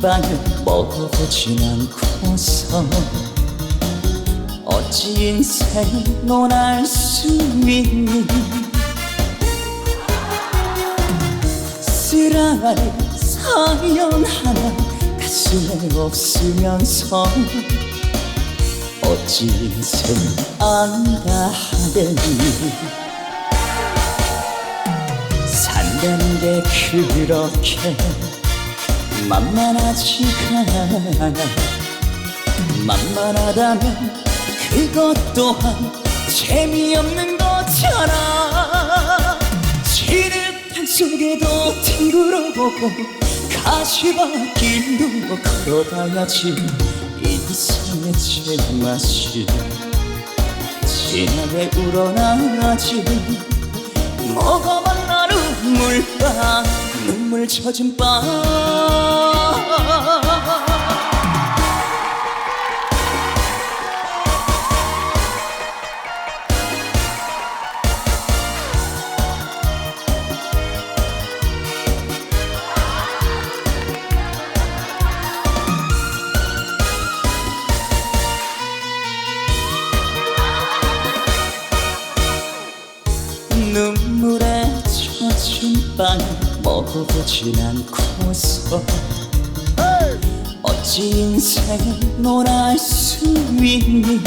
빵을 먹어보진 않고서 어찌 인생 논할 수 있니? 쓰라리 사연 하나 가슴에 없으면서 어찌 인생 안다 하더니 게 그렇게 만만하지가 않아. 만만하다면 그것 또한 재미없는 거잖아 진흙탕 속에도 뒹굴어 보고 가시밭길도 걸어봐야지. 인생의 제맛이 진하게 우러나지. 나는 물빵 눈물 젖은 빵 먹어보진 않고서 어찌 인생을 논할 수 있니?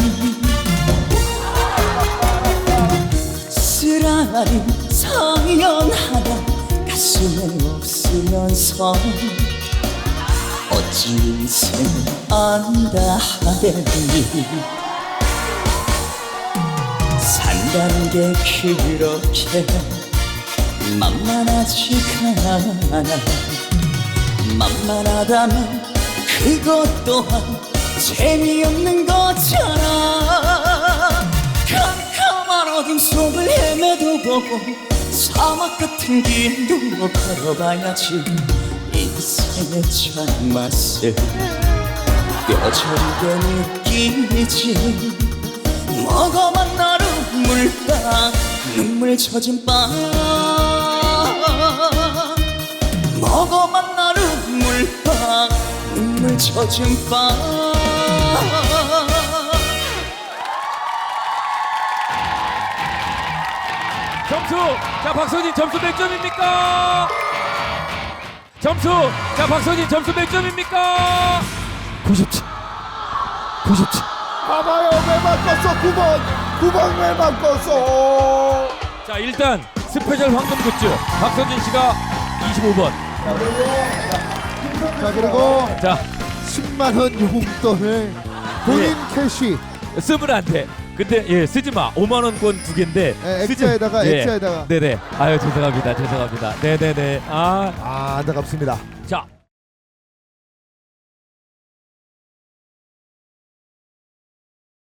쓰라리 사연 하나 가슴에 없으면서. 어찌 인생을 안다 하더니? 산다는 게 그렇게 만만하지가 않아. 만만하다면 그것 또한 재미없는 거잖아. 캄캄한 어둠 속을 헤매도 보고 사막 같은 길도 걸어봐야지. 인생의 참맛을 뼈저리게 느끼지. 먹어만 나는 물빵 눈물 젖은 빵 먹어만 나는 물빵 눈물 젖은 빵 점수! 자 박서진 점수 몇 점입니까? 점수! 자 박서진 점수 몇 점입니까? 97 97 봐봐요 왜 바꿨어 9번. 9번 왜 바꿨어? 자 일단 스페셜 황금 굿즈 박서진 씨가 25번 자 그리고 자. 10만 원 용돈을 본인 캐시. 쓰면 안돼 근데 예 쓰지 마. 5만 원권 두 개인데 예, 쓰지- 액자에다가, 액자에다가. 네네. 아유 죄송합니다. 죄송합니다. 네네네. 아. 아 안타깝습니다. 자